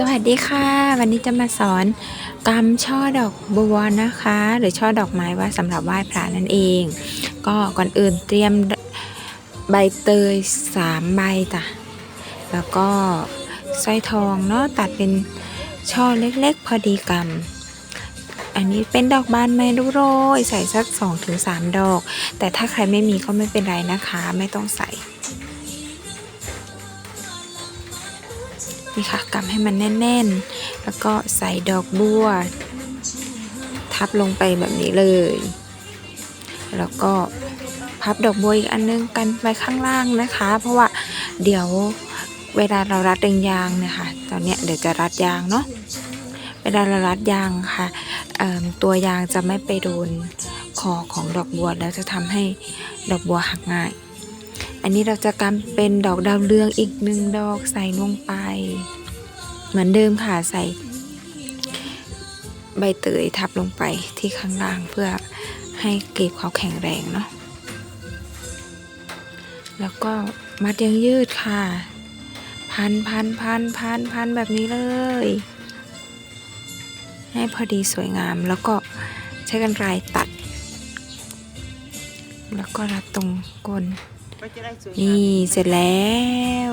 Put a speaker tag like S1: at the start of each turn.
S1: สวัสดีค่ะ วันนี้จะมาสอนกำช่อดอกบัวนะคะ หรือช่อดอกไม้ไว่าสำหรับไหว้พระนั่นเอง ก็ก่อนอื่นเตรียมใบเตยสามใบจ้ะแล้วก็สร้อยทองเนาะตัดเป็นช่อเล็กๆ พอดีกำอันนี้เป็นดอกบานไม้ดูโรยใส่สัก2อถึงสดอก แต่ถ้าใครไม่มีก็ไม่เป็นไรนะคะ ไม่ต้องใส่ นี่ค่ะกำให้มันแน่นๆ แล้วก็ใส่ดอกบัว ทับลงไปแบบนี้เลย แล้วก็พับดอกบัวอีกอันนึงกันไปข้างล่างนะคะ เพราะว่าเดี๋ยวเวลาเรารัดดึงยางเนี่ยค่ะ ตอนเนี้ยเดี๋ยวจะรัดยางเนาะเวลาเรารัดยางค่ะเอิ่มตัวยางจะไม่ไปโดนคอของดอกบัวแล้วจะทำให้ดอกบัวหักง่าย อันนี้เราจะกำเป็นดอกดาวเรืองอีกหนึ่งดอกใส่ลงไป เหมือนเดิมค่ะใส่ใบเตยทับลงไปที่ข้างล่างเพื่อให้เกลีบเขาแข็งแรงเนาะ แล้วก็มัดยังยืดค่ะ พันพันพันพันพันแบบนี้เลย ให้พอดีสวยงามแล้วก็ใช้กันไกรตัด แล้วก็รัดตรงก้น นี่เสร็จแล้ว